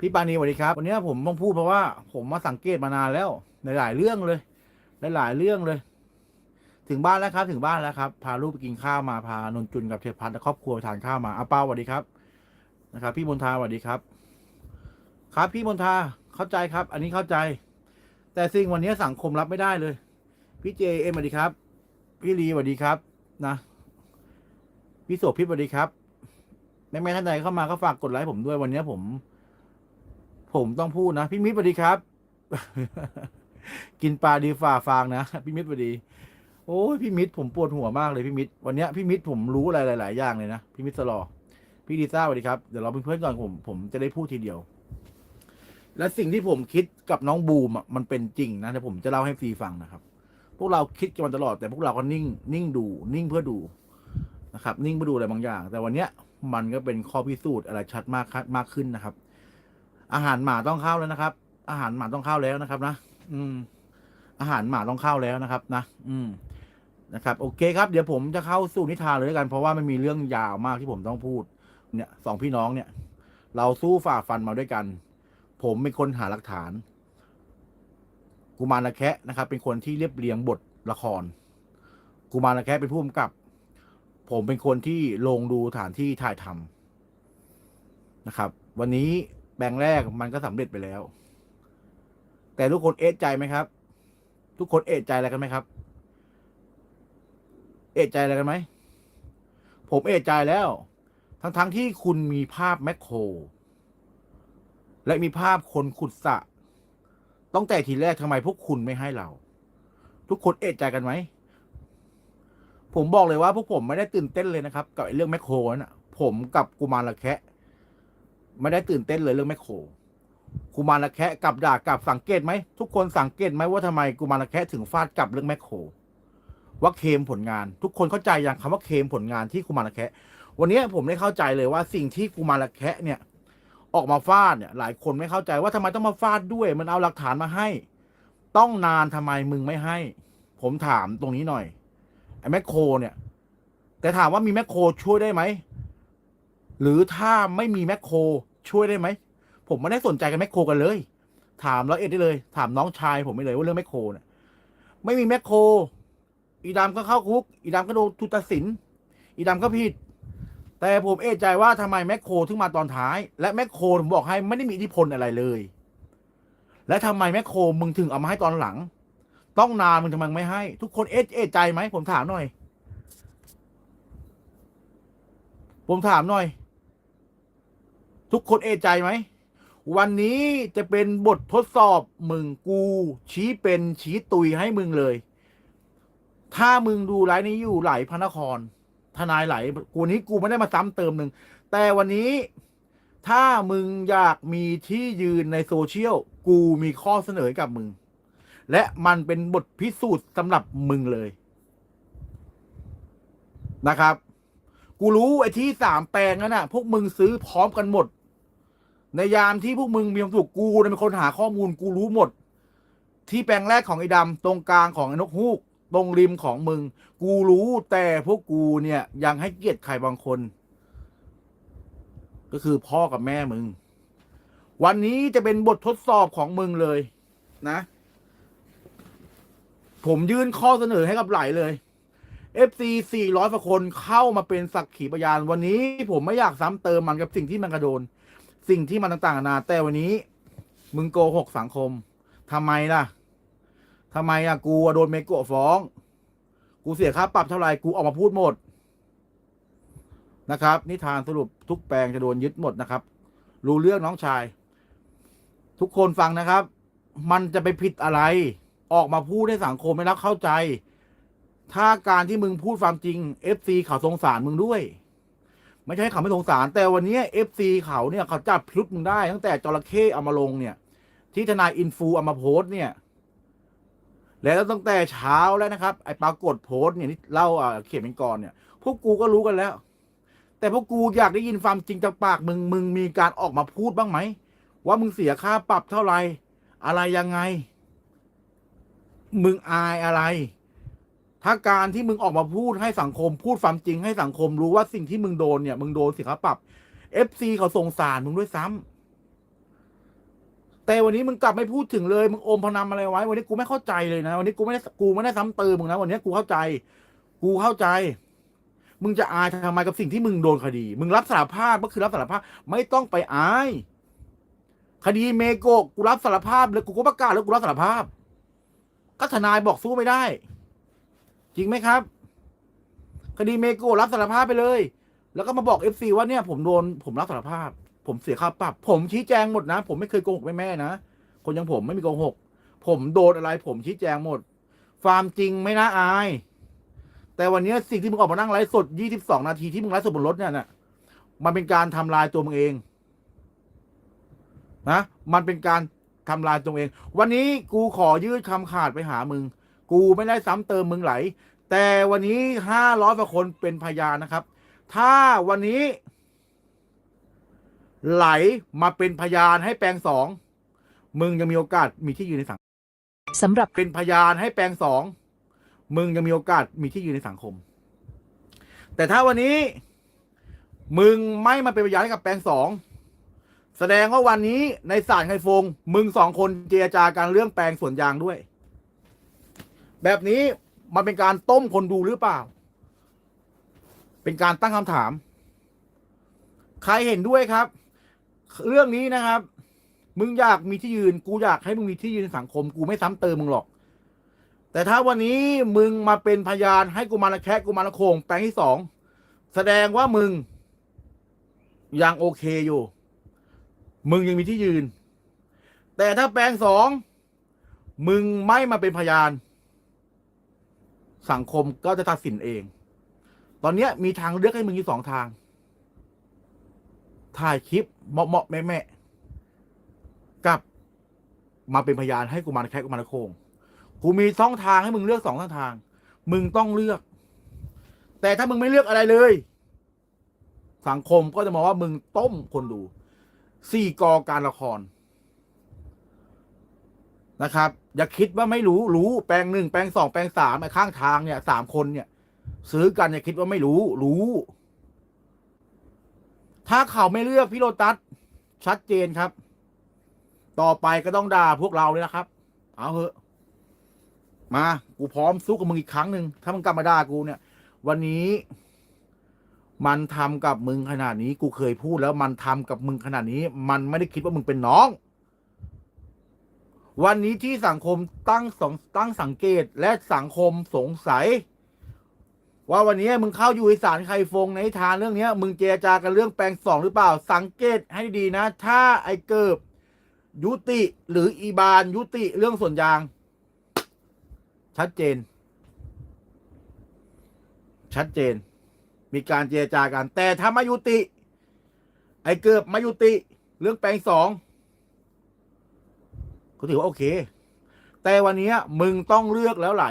พี่ปานีสวัสดีครับ วันนี้ผมต้องพูดเพราะว่า ผมมาสังเกตมานานแล้วในหลายเรื่องเลยหลายเรื่องเลย ถึงบ้านแล้วครับ ถึงบ้านแล้วครับ พาลูกไปกินข้าวมาพานนจุนกับเทพัฒน์และครอบครัวไปทานข้าวมาอาเป้าสวัสดีครับนะครับ พี่มนทาสวัสดีครับ ครับพี่มนทาเข้าใจครับ อันนี้เข้าใจ แต่สิ่งวันนี้สังคมรับไม่ได้เลย พี่เจเอ็มสวัสดีครับ พี่ลีสวัสดีครับนะพี่โสภิตสวัสดีครับแม่แม่ท่านใดเข้ามาก็ฝากกดไลค์ผมด้วยวันนี้ผม ผมต้องพูดนะ พี่มิตรสวัสดีครับ กินปลาดีฝ่าฟางนะ พี่มิตรสวัสดี โอ้ยพี่มิตรผมปวดหัวมากเลยพี่มิตรวันเนี้ยพี่มิตรผมรู้อะไรหลาย ๆ อย่างเลยนะพี่มิตรสลอพี่ดีซ่าสวัสดีครับเดี๋ยวเราเป็นเพื่อนก่อนผมผมจะได้พูดทีเดียว และสิ่งที่ผมคิดกับน้องบูมอะมันเป็นจริงนะเดี๋ยวผมจะเล่าให้ฟรีฟังนะครับ พวกเราคิดกันมาตลอดแต่พวกเราก็นิ่ง นิ่งดู นิ่งเพื่อดูนะครับ นิ่งเพื่อดูอะไรบางอย่าง แต่วันเนี้ยมันก็เป็นข้อพิสูจน์อะไรชัดมากมากขึ้นนะครับ อาหารหมาต้องเข้าแล้วนะครับ อาหารหมาต้องเข้าแล้วนะครับนะ อืม อาหารหมาต้องเข้าแล้วนะครับ นะ อืม นะครับ โอเคครับ เดี๋ยวผมจะเข้าสู่นิทานเลยแล้วกัน เพราะว่ามันมีเรื่องยาวมากที่ผมต้องพูด เนี่ยสองพี่น้องเนี่ย เราสู้ฝ่าฟันมาด้วยกัน ผมเป็นคนหาหลักฐาน กุมารละแคะนะครับ เป็นคนที่เรียบเรียงบทละคร กุมารละแคะเป็นผู้กำกับ ผมเป็นคนที่ลงดูฐานที่ถ่ายทำนะครับ วันนี้ แบ่งแรกมันก็สำเร็จไปแล้ว แต่ทุกคนเอะใจไหมครับ ทุกคนเอะใจอะไรกันไหมครับ เอะใจอะไรกันไหม ผมเอะใจแล้ว ทั้งๆที่คุณมีภาพแมคโคร และมีภาพคนขุดสะต้องแต่ทีแรกทำไมพวกคุณไม่ให้เรา ทุกคนเอะใจกันไหมผมบอกเลยว่าพวกผมไม่ได้ตื่นเต้นเลยนะครับ กับเรื่องแมคโครน่ะ ผมกับกุมารละแคะ ไม่ได้ตื่นเต้นเลยเรื่องแมคโครกุมารละแคะกับด่ากลับสังเกตไหมทุกคนสังเกตไหมว่าทำไมกุมารละแคะถึงฟาดกลับเรื่องแมคโครว่าเคมผลงาน ทุกคนเข้าใจอย่างคำว่าเคมผลงานที่กุมารละแคะวันนี้ผมได้เข้าใจเลยว่าสิ่งที่กุมารละแคะเนี่ย ออกมาฟาดเนี่ย หลายคนไม่เข้าใจว่าทำไมต้องมาฟาดด้วย มันเอาหลักฐานมาให้ ต้องนานทำไมมึงไม่ให้ ผมถามตรงนี้หน่อยไอ้แมคโครเนี่ย แต่ถามว่ามีแมคโครช่วยได้ไหม หรือถ้าไม่มีแมคโครช่วยได้ไหม ผมไม่ได้สนใจกับแมคโครกันเลย ถามแล้วเอ็ดได้เลย ถามน้องชาย ผมไม่เลยว่าเรื่องแมคโครเนี่ยไม่มีแมคโครอีดำก็เข้าคุก อีดำก็โดนทุตัดสิน อีดำก็ผิด แต่ผมเอะใจว่าทำไมแมคโครถึงมาตอนท้าย และแมคโครผมบอกให้ไม่ได้มีอิทธิพลอะไรเลย และทำไมแมคโครมึงถึงเอามาให้ตอนหลัง ต้องนานมึงทำไมไม่ให้ ทุกคนเอะเอะใจไหมผมถามหน่อย ผมถามหน่อย ทุกคนเอใจไหม วันนี้จะเป็นบททดสอบมึงกู ชี้เป็นชี้ตุยให้มึงเลย ถ้ามึงดูไลฟ์นี้อยู่ไหลพระนคร ทนายไหลกูนี้กูไม่ได้มาซ้ำเติมหนึ่ง แต่วันนี้ถ้ามึงอยากมีที่ยืนในโซเชียล กูมีข้อเสนอให้กับมึง และมันเป็นบทพิสูจน์สำหรับมึงเลยนะครับ กูรู้ไอ้ที่สามแปลงนั้นน่ะ พวกมึงซื้อพร้อมกันหมด ในยามที่พวกมึงมีความสุขกูเนี่ยเป็นคนหาข้อมูลกูรู้หมด ที่แปลงแรกของไอ้ดำตรงกลางของไอ้นกฮูก ตรงริมของมึง กูรู้แต่พวกกูเนี่ย ยังให้เกียรติใครบางคน ก็คือพ่อกับแม่มึง วันนี้จะเป็นบททดสอบของมึงเลย นะ ผมยื่นข้อเสนอให้กับหลายเลย FC 400กว่าคนเข้ามาเป็นสักขีพยาน วันนี้ผมไม่อยากซ้ำเติมมันกับสิ่งที่มันกระโดน สิ่งที่มันต่างๆนานาแต่วันนี้ มึงโกหกสังคมทำไมล่ะทำไมอะกูโดนเมโกะฟ้อง กูเสียค่าปรับเท่าไหร่กูออกมาพูดหมดนะครับ นิทานสรุปทุกแปลงจะโดนยึดหมดนะครับ รู้เรื่องน้องชาย ทุกคนฟังนะครับ มันจะไปผิดอะไร ออกมาพูดให้สังคมไม่รับเข้าใจ ถ้าการที่มึงพูดความจริง FC เขาสงสารมึงด้วย ไม่ใช่เขาไม่สงสาร แต่วันนี้ FC เขาเนี่ยเขาจับพิรุษมึงได้ ตั้งแต่จระเข้เอามาลงเนี่ย ที่ทนายอินฟูเอามาโพสต์เนี่ย แล้วตั้งแต่เช้าแล้วนะครับ ไอ้ปรากฏโพสต์เนี่ยที่เล่าอ่าเขียนเป็นกรเนี่ย พวกกูก็รู้กันแล้ว แต่พวกกูอยากได้ยินความจริงจากปากมึงมึงมีการออกมาพูดบ้างไหมว่ามึงเสียค่าปรับเท่าไหร่อะไรยังไง มึงอายอะไร ถ้าการที่มึงออกมาพูดให้สังคมพูดความจริงให้สังคมรู้ว่าสิ่งที่มึงโดนเนี่ยมึงโดนสียค่าปรับ FC เขาสงสารมึงด้วยซ้แต่วันนี้มึงกลับไม่พูดถึงเลยมึงอมพนำอะไรไว้ วันนี้กูไม่เข้าใจเลยนะ วันนี้กูไม่ได้กูไม่ได้ซ้ำเติมมึงนะวันนี้กูเข้าใจ กูเข้าใจ มึงจะอายทำไมกับสิ่งที่มึงโดนคดี มึงรับสารภาพก็คือรับสารภาพ ไม่ต้องไปอาย คดีเมโกกูรับสารภาพเลยกูก็ประกาศแล้วกูรับสารภาพก็ทนายบอกสู้ไม่ได้ จริงไหมครับ คดีเมโกรับสารภาพไปเลย แล้วก็มาบอกเอฟซีว่าเนี่ย ผมโดนผมรับสารภาพ ผมเสียค่าปรับ ผมชี้แจงหมดนะ ผมไม่เคยโกหกแม่แม่นะ คนอย่างผมไม่มีโกหก ผมโดนอะไร ผมชี้แจงหมดความจริงไม่น่าอาย แต่วันนี้สิ่งที่มึงออกมานั่งไลฟ์สด 22 นาทีที่มึงไลฟ์สดบนรถเนี่ยน่ะมันเป็นการทำลายตัวมึงเองนะมันเป็นการทำลายตัวเอง วันนี้กูขอยืดคำขาดไปหามึง กูไม่ได้ซ้ำเติมมึงไหล แต่วันนี้ห้าร้อยกว่าคนเป็นพยานนะครับ ถ้าวันนี้ ไหลมาเป็นพยานให้แปลงสองมึงยังมีโอกาสมีที่ยืนในสังสำหรับเป็นพยานให้แปลงสองมึงยังมีโอกาสมีที่ยืนในสังคม แต่ถ้าวันนี้ มึงไม่มาเป็นพยานให้กับแปลงสองแสดงว่าวันนี้ในศาลไคฟง มึงสองคนเจรจากันเรื่องแปลงสวนยางด้วย แบบนี้มันเป็นการต้มคนดูหรือเปล่า เป็นการตั้งคำถาม ใครเห็นด้วยครับ เรื่องนี้นะครับ มึงอยากมีที่ยืน กูอยากให้มึงมีที่ยืนในสังคม กูไม่ซ้ำเติมมึงหรอก แต่ถ้าวันนี้มึงมาเป็นพยานให้กูมาละแคะกูมาละโคงแปลงที่สองแสดงว่ามึง ยังโอเคอยู่ มึงยังมีที่ยืน แต่ถ้าแปลงสองมึงไม่มาเป็นพยาน สังคมก็จะตัดสินเอง ตอนนี้มีทางเลือกให้มึงอยู่สองทาง ถ่ายคลิปเหมาะเหมาะแม่แม่ๆกับมาเป็นพยานให้กูมารแคะกูมารโคง กูมีช่องทางให้มึงเลือกสองช่องทาง มึงต้องเลือก แต่ถ้ามึงไม่เลือกอะไรเลย สังคมก็จะมองว่ามึงต้มคนดูสี่กอการละคร นะครับ อย่าคิดว่าไม่รู้รู้แปลงหนึ่งแปลงสองแปลงสามไอ้ข้างทางเนี่ยสามคนเนี่ย ซื้อกันอย่าคิดว่าไม่รู้ รู้ ถ้าเขาไม่เลือกพี่โรตัสชัดเจนครับ ต่อไปก็ต้องด่าพวกเราเลยนะครับ เอาเถอะ มา กูพร้อมสู้กับมึงอีกครั้งหนึ่งถ้ามึงกลับมาด่ากูเนี่ย วันนี้ มันทำกับมึงขนาดนี้ กูเคยพูดแล้วมันทำกับมึงขนาดนี้ มันไม่ได้คิดว่ามึงเป็นน้อง วันนี้ที่สังคมตั้งสงตั้งสังเกตและสังคมสงสัย ว่าวันนี้มึงเข้าอยู่อีสานใครฟงในทานเรื่องนี้มึงเจรจากันเรื่องแปลงสองหรือเปล่า สังเกตให้ดีนะ ถ้าไอ้เกิบยุติหรืออีบานยุติเรื่องส่วนยาง ชัดเจน ชัดเจน มีการเจรจากัน แต่ถ้ามายุติ ไอ้เกิบมายุติ เรื่องแปลงสอง ก็ถือว่าโอเค แต่วันนี้มึงต้องเลือกแล้วไหล